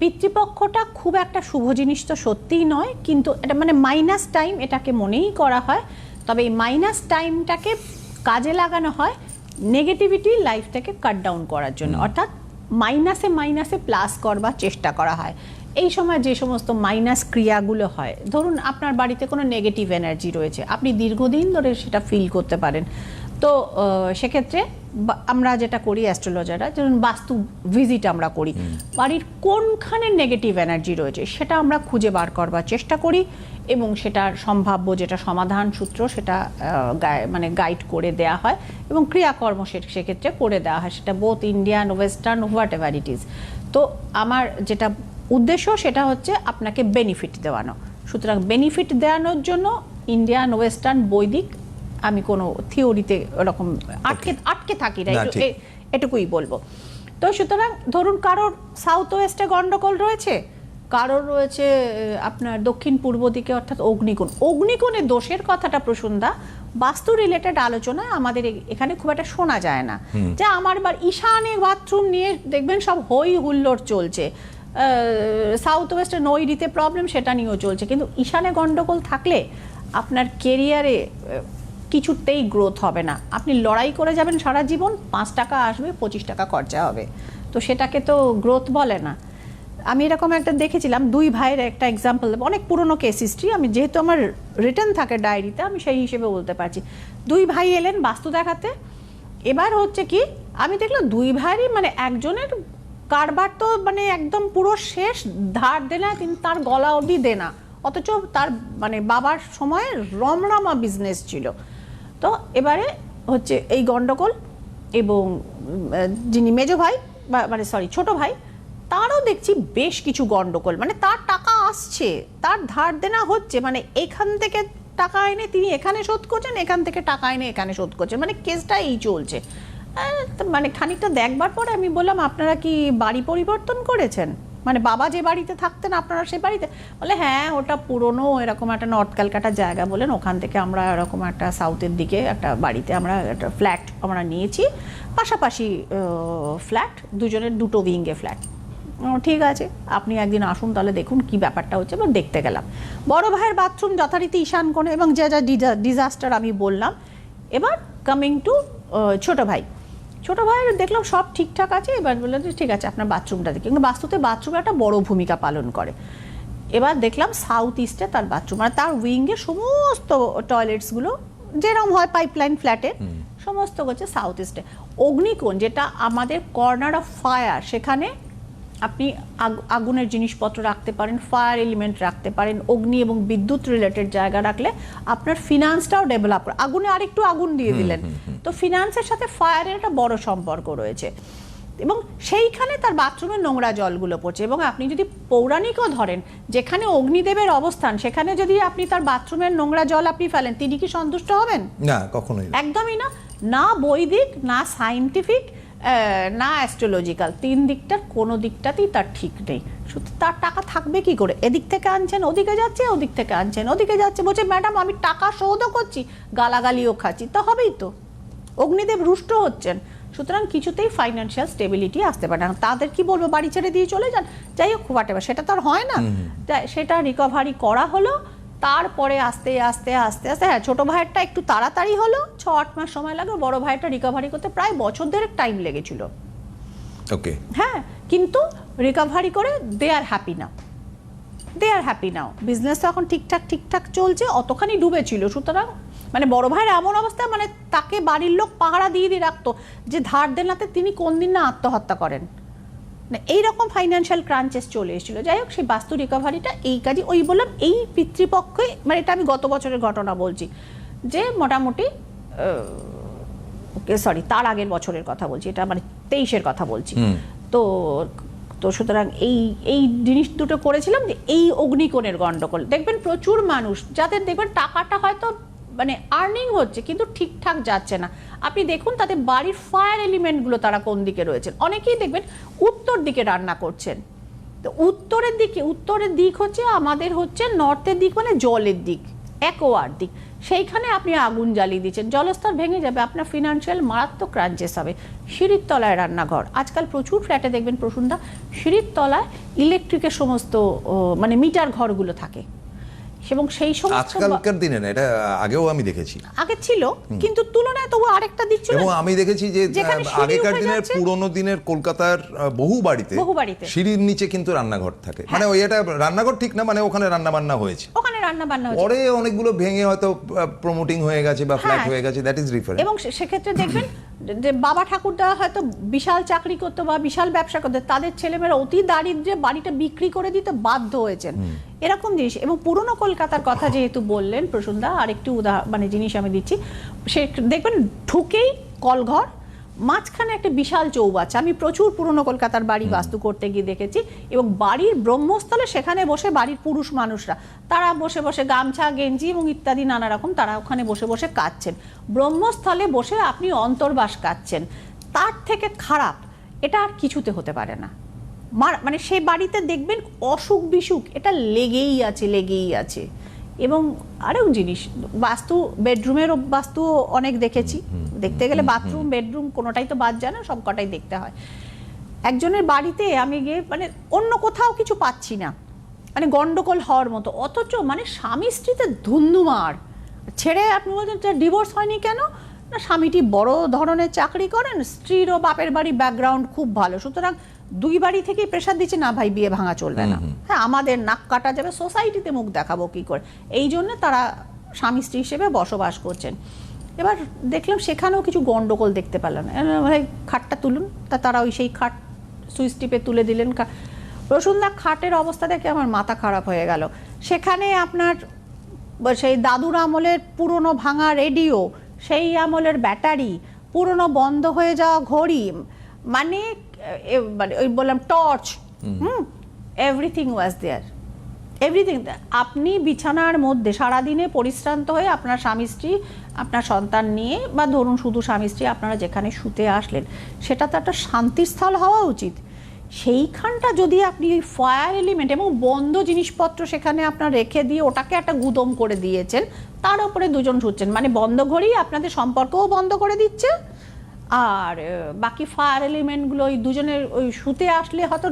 পিতৃপক্ষটা খুব একটা শুভ জিনিস তো সত্যিই নয় কিন্তু এটা মানে মাইনাস টাইম এটাকে মনেই করা হয়। তবে এই মাইনাস টাইমটাকে কাজে লাগানো হয় নেগেটিভিটি লাইফটাকে কাট ডাউন করার জন্য। অর্থাৎ মাইনাসে মাইনাসে প্লাস করবার চেষ্টা করা হয়। এই সময় যে সমস্ত মাইনাস ক্রিয়াগুলো হয় ধরুন আপনার বাড়িতে কোনো নেগেটিভ এনার্জি রয়েছে আপনি দীর্ঘদিন ধরে সেটা ফিল করতে পারেন। তো সেক্ষেত্রে আমরা যেটা করি অ্যাস্ট্রোলজাররা যেমন বাস্তু ভিজিট আমরা করি। বাড়ির কোনখানে নেগেটিভ এনার্জি রয়েছে সেটা আমরা খুঁজে বার করবার চেষ্টা করি এবং সেটার সম্ভাব্য যেটা সমাধান সূত্র সেটা মানে গাইড করে দেয়া হয় এবং ক্রিয়াকর্ম সে- সেক্ষেত্রে করে দেওয়া হয়। সেটা both Indian western whatever it is তো আমার যেটা উদ্দেশ্য সেটা হচ্ছে আপনাকে বেনিফিট দেওয়ানো। সুতরাং বেনিফিট দেওয়ানোর জন্য ইন্ডিয়ান ওয়েস্টার্ন বৈদিক আমি কোনো থিওরিতে ওরকম আটকে আটকে থাকি না এটুকুই বলব। তো সুতরাং ধরুন কারোর সাউথ ওয়েস্টে গন্ডগোল রয়েছে কারোর রয়েছে আপনার দক্ষিণ পূর্ব দিকে অর্থাৎ অগ্নিকোণ। অগ্নিকোণে দোষের কথাটা প্রসন্দা বাস্তু রিলেটেড আলোচনায় আমাদের এখানে খুব একটা শোনা যায় না। যে আমার বার ঈশানে বাথরুম নিয়ে দেখবেন সব হই হুল্লোড় চলছে। সাউথ ওয়েস্টে নৈরিতে প্রবলেম সেটা নিয়েও চলছে। কিন্তু ঈশানে গন্ডগোল থাকলে আপনার কেরিয়ারে কিছুতেই গ্রোথ হবে না। আপনি লড়াই করে যাবেন সারা জীবন, পাঁচ টাকা আসবে, পঁচিশ টাকা খরচা হবে। তো সেটাকে তো গ্রোথ বলে না। আমি এরকম একটা দেখেছিলাম, দুই ভাইয়ের একটা এক্সাম্পল দেবো অনেক পুরনো কেস হিস্ট্রি আমি যেহেতু আমার রিটার্ন থাকে ডায়েরিতে আমি সেই হিসেবে বলতে পারছি। দুই ভাই এলেন বাস্তু দেখাতে। এবার হচ্ছে কি, আমি দেখলাম দুই ভাইয়েরই মানে একজনের কারবার তো মানে একদম পুরো শেষ, ধার দেনা কিন্তু তার গলা অবধি দেনা অথচ তার মানে বাবার সময় রমরমা বিজনেস ছিল। তো এবারে হচ্ছে এই গন্ডগোল এবং যিনি মেজো ভাই বা মানে সরি ছোট ভাই, তারও দেখছি বেশ কিছু গন্ডগোল। মানে তার টাকা আসছে, তার ধার দেনা হচ্ছে মানে এখান থেকে টাকা এনে তিনি এখানে শোধ করছেন, এখান থেকে টাকা এনে এখানে শোধ করছেন। মানে কেসটা এই চলছে। মানে খানিকটা দেখবার পরে আমি বললাম, আপনারা কি বাড়ি পরিবর্তন করেছেন? মানে বাবা যে বাড়িতে থাকতেন, আপনারা সে বাড়িতে? বলে হ্যাঁ ওটা পুরনো, এরকম একটা নর্থ ক্যালকাটা জায়গা। বলেন ওখান থেকে আমরা এরকম একটা সাউথের দিকে একটা বাড়িতে আমরা একটা ফ্ল্যাট আমরা নিয়েছি। পাশাপাশি ফ্ল্যাট দুজনের দুটো উইঙ্গে ফ্ল্যাট ঠিক আছে, আপনি একদিন আসুন, তাহলে দেখুন কি ব্যাপারটা হচ্ছে, এবার দেখতে গেলাম। বড় ভাইয়ের বাথরুম যথারীতি ঈশান কোণে, এবং যা যা ডিজাস্টার আমি বললাম, এবার কামিং টু ছোট ভাই। ছোট ভাইয়ের দেখলাম সব ঠিকঠাক আছে এবার বললাম যে ঠিক আছে আপনার বাথরুমটা দেখি। কিন্তু বাস্তুতে বাথরুম একটা বড় ভূমিকা পালন করে। এবার দেখলাম সাউথ ইস্টে তার বাথরুম আর তার উইংয়ে সমস্ত টয়লেটসগুলো যেরকম হয় পাইপলাইন ফ্ল্যাটে সমস্ত হচ্ছে সাউথ ইস্টে অগ্নিকোণ যেটা আমাদের কর্নার অফ ফায়ার সেখানে আপনি আগুনের জিনিসপত্র রাখতে পারেন ফায়ার এলিমেন্ট রাখতে পারেন অগ্নি এবং বিদ্যুৎ রিলেটেড জায়গা রাখলে আপনার ফিনান্সটাও ডেভেলপ করে আগুনে আরেকটু আগুন দিয়ে দিলেন। তো ফিনান্সের সাথে ফায়ারের একটা বড় সম্পর্ক রয়েছে। এবং সেইখানে তার বাথরুমের নোংরা জলগুলো পড়ছে। এবং আপনি যদি পৌরাণিকও ধরেন যেখানে অগ্নিদেবের অবস্থান সেখানে যদি আপনি তার বাথরুমের নোংরা জল আপনি ফেলেন তিনি কি সন্তুষ্ট হবেন? না কখনোই একদমই না। না বৈদিক না সাইন্টিফিক না অ্যাস্ট্রোলজিক্যাল তিন দিকটার কোনো দিকটাতেই তার ঠিক নেই। শুধু তার টাকা থাকবে কি করে? এদিক থেকে আনছেন ওদিকে যাচ্ছে ওদিক থেকে আনছেন ওদিকে যাচ্ছে বলছে ম্যাডাম আমি টাকা শোধও করছি গালাগালিও খাচ্ছি। তো হবেই তো। অগ্নিদেব রুষ্ট হচ্ছেন। সুতরাং কিছুতেই ফাইন্যান্সিয়াল স্টেবিলিটি আসতে পারে না। তাদের কি বলব বাড়ি ছেড়ে দিয়ে চলে যান? যাই হোক হোয়াট সেটা তো আর হয় না। সেটা রিকভারি করা হলো। তারপরে আস্তে আস্তে আস্তে আস্তে হ্যাঁ ছোটো ভাইয়েরটা একটু তাড়াতাড়ি হলো ছ আট মাস সময় লাগল বড় ভাইয়েরটা রিকভারি করতে প্রায় বছর দেড়েক টাইম লেগেছিল। ওকে হ্যাঁ কিন্তু রিকভারি করে দে আর হ্যাপি না দে আর হ্যাপি নাও বিজনেস তো এখন ঠিকঠাক ঠিকঠাক চলছে অতখানি ডুবেছিল। সুতরাং মানে বড় ভাইয়ের এমন অবস্থা মানে তাকে বাড়ির লোক পাহারা দিয়ে দিয়ে রাখতো যে ধার দেনাতে তিনি কোন দিন না আত্মহত্যা করেন। মানে এইরকম ফাইন্যান্সিয়াল ক্রাঞ্চেস চলে এসেছিল। যাই হোক সেই বাস্তু রিকভারিটা এই কাজে ওই বললাম এই পিতৃপক্ষে মানে এটা আমি গত বছরের ঘটনা বলছি যে মোটামুটি সরি তার আগের বছরের কথা বলছি এটা মানে তেইশের কথা বলছি। তো তো সুতরাং এই এই জিনিস দুটো করেছিলাম যে এই অগ্নিকোণের গন্ডগোল। দেখবেন প্রচুর মানুষ যাদের দেখবেন টাকাটা হয়তো মানে আর্নিং হচ্ছে, কিন্তু ঠিকঠাক যাচ্ছে না। আপনি দেখুন তাতে বাড়ির ফায়ার এলিমেন্টগুলো তারা কোন দিকে রয়েছেন? অনেকেই দেখবেন উত্তর দিকে রান্না করছেন। তো উত্তরের দিকে, উত্তরের দিক হচ্ছে, আমাদের হচ্ছে নর্থের দিক মানে জলের দিক একোয়ার দিক। সেইখানে আপনি আগুন জ্বালিয়ে দিচ্ছেন, জলস্তর ভেঙে যাবে, আপনার ফিনান্সিয়াল মারাত্মক ক্রাঞ্চেস হবে। সিঁড়ির তলায় রান্নাঘর, আজকাল প্রচুর ফ্ল্যাটে দেখবেন প্রসুন্দা, সিঁড়ির তলায় ইলেকট্রিকের সমস্ত মানে মিটার ঘরগুলো থাকে। এবং সেই সমস্ত আজকালকার দিনে না এটা আগেও আমি দেখেছি আগে ছিল কিন্তু তুলনায় তবু আরেকটা এবং আমি দেখেছি যে আগেকার দিনের। পুরোনো দিনের কলকাতার বহু বাড়িতে বহু বাড়িতে। হ্যাঁ। সিঁড়ির নিচে কিন্তু রান্নাঘর থাকে মানে ওই এটা রান্নাঘর ঠিক না মানে ওখানে রান্না বান্না হয়েছে ওখানে রান্না বান্না পরে অনেকগুলো ভেঙে হয়তো প্রমোটিং হয়ে গেছে বা ফ্ল্যাট হ্যাঁ। হয়ে গেছে দ্যাট ইজ ডিফারেন্ট এবং সেক্ষেত্রে দেখবেন যে বাবা ঠাকুরদা হয়তো বিশাল চাকরি করতো বা বিশাল ব্যবসা করতো তাদের ছেলেমেয়েরা অতি দারিদ্রে বাড়িটা বিক্রি করে দিতে বাধ্য হয়েছেন। এরকম জিনিস এবং পুরনো কলকাতার কথা যেহেতু বললেন প্রসুন্দা আরেকটি উদাহরণ মানে জিনিস আমি দিচ্ছি। সে দেখবেন ঢুকেই কলঘর মাঝখানে একটা বিশাল চৌবাচ্চা। আমি প্রচুর পুরনো কলকাতার বাড়ি বাস্তু করতে গিয়ে দেখেছি এবং বাড়ির ব্রহ্মস্থলে সেখানে বসে বাড়ির পুরুষ মানুষরা তারা বসে বসে গামছা গেঞ্জি এবং ইত্যাদি নানা রকম তারা ওখানে বসে বসে কাচ্ছেন ব্রহ্মস্থলে বসে আপনি অন্তর্বাস কাচ্ছেন তার থেকে খারাপ এটা আর কিছুতে হতে পারে না। মানে সেই বাড়িতে দেখবেন অসুখ বিসুখ এটা লেগেই আছে লেগেই আছে। এবং আরেও জিনিস বাস্তু বেডরুমের বাস্তু অনেক দেখেছি। দেখতে গেলে বাথরুম বেডরুম কোনোটাই তো বাদ যায় না সব কটাই দেখতে হয়। একজনের বাড়িতে আমি গিয়ে মানে অন্য কোথাও কিছু পাচ্ছি না। মানে গন্ডগোল হওয়ার মতো। অথচ মানে স্বামী স্ত্রীতে ধুন্ধুমার। ছেড়ে আপনি বলছেন ডিভোর্স হয়নি কেন? না স্বামীটি বড় ধরনের চাকরি করেন স্ত্রীরও বাপের বাড়ি ব্যাকগ্রাউন্ড খুব ভালো। সুতরাং দুই বাড়ি থেকেই প্রেশার দিচ্ছে না ভাই বিয়ে ভাঙা চলবে না। হ্যাঁ আমাদের নাক কাটা যাবে সোসাইটিতে মুখ দেখাবো কি করে। এই জন্য তারা স্বামী স্ত্রী হিসেবে বসবাস করছেন। এবার দেখলাম সেখানেও কিছু গন্ডগোল দেখতে পেলাম। ভাই খাটটা তুলুন। তা তারা ওই সেই খাট সুইচ টিপে তুলে দিলেন। রসুনদা খাটের অবস্থা দেখে আমার মাথা খারাপ হয়ে গেল। সেখানে আপনার সেই দাদুর আমলের পুরনো ভাঙা রেডিও সেই আমলের ব্যাটারি পুরনো বন্ধ হয়ে যাওয়া ঘড়ি মানে মানে ওই বললাম torch hmm. Everything was there everything আপনি বিছানার মধ্যে সারাদিনে পরিশ্রান্ত হয়ে আপনার স্বামী স্ত্রী আপনার সন্তান নিয়ে বা ধরুন শুধু স্বামী স্ত্রী আপনারা যেখানে শুতে আসলেন সেটা তো একটা শান্তিস্থল হওয়া উচিত। সেইখানটা যদি আপনি ওই ফায়ার এলিমেন্ট এবং বন্ধ জিনিসপত্র সেখানে আপনার রেখে দিয়ে ওটাকে একটা গুদম করে দিয়েছেন তার উপরে দুজন শুচ্ছেন। মানে বন্ধ ঘরেই আপনাদের সম্পর্কও বন্ধ করে দিচ্ছে আর বাকি ফায়ার এলিমেন্টগুলো ওই দুজনের ওই শুতে আসলে হয়তো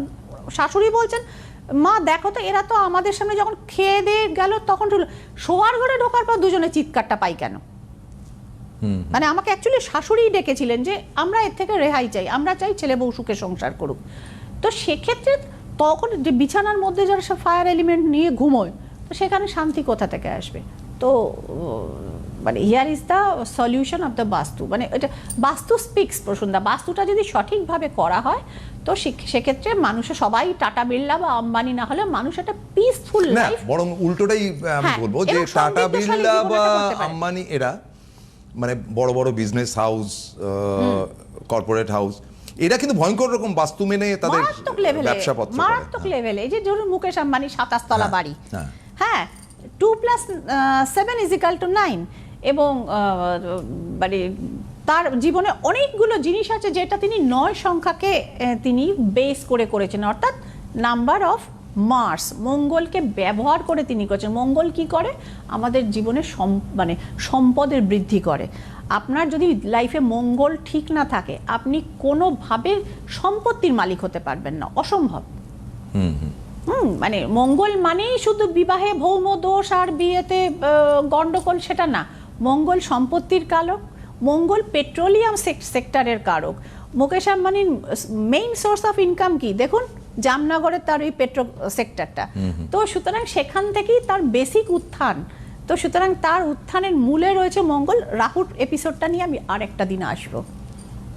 শাশুড়ি বলছেন মা দেখো তো এরা তো আমাদের সামনে যখন খেয়ে দিয়ে গেল তখন শোয়ার ঘরে ঢোকার পর দুজনে চিৎকারটা পাই কেন? মানে আমাকে অ্যাকচুয়ালি শাশুড়িই ডেকেছিলেন যে আমরা এর থেকে রেহাই চাই আমরা চাই ছেলে বউ সুখে সংসার করুক। তো সেক্ষেত্রে তখন যে বিছানার মধ্যে যারা সব ফায়ার এলিমেন্ট নিয়ে ঘুমোয় তো সেখানে শান্তি কোথা থেকে আসবে? তো মানে here is the solution of the vastu মানে এটা বাস্তু স্পিক্স প্রসন্দা। বাস্তুটা যদি সঠিকভাবে করা হয় তো সেক্ষেত্রে মানুষের সবাই টাটা বিড়লা বা আম্বানি না হলে মানুষ একটা পিসফুল না লাইফ বরং উল্টোটাই আমি হ্যাঁ, বলব যে টাটা বিড়লা বা আম্বানি এরা মানে বড় বড় বিজনেস হাউস কর্পোরেট হাউস এরা কিন্তু ভয়ঙ্কর রকম বাস্তু মেনে তাদের ব্যবসাপত্র মারাত্মক লেভেলে এই যে ধরুন মুকেশ আম্বানি সাতাশ তলা হ্যাঁ, বাড়ি। হ্যাঁ। Two plus seven equal two nine এবং মানে তার জীবনে অনেকগুলো জিনিস আছে যেটা তিনি নয় সংখ্যাকে তিনি বেস করে করেছেন। অর্থাৎ নাম্বার অফ মার্স মঙ্গলকে ব্যবহার করে তিনি করেছেন। মঙ্গল কি করে? আমাদের জীবনে সম- মানে সম্পদের বৃদ্ধি করে। আপনার যদি লাইফে মঙ্গল ঠিক না থাকে আপনি কোনোভাবে সম্পত্তির মালিক হতে পারবেন না। অসম্ভব। হুম মানে মঙ্গল মানেই শুধু বিবাহে ভৌম দোষ আর বিয়েতে আহ, গন্ডগোল সেটা না। মঙ্গল সম্পত্তির কারক মঙ্গল পেট্রোলিয়াম সেক্টরের কারক। মুকেশ আম্বানির মেইন সোর্স অফ ইনকাম কি? দেখুন জামনগরের তার ওই পেট্রো সেক্টরটা। তো সুতরাং সেখান থেকেই তার বেসিক উত্থান। তো সুতরাং তার উত্থানের মূলে রয়েছে মঙ্গল। রাহুর এপিসোডটা নিয়ে আমি আরেকটা দিন আসব।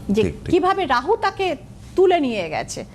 যে। কীভাবে রাহু তাকে তুলে নিয়ে গেছে।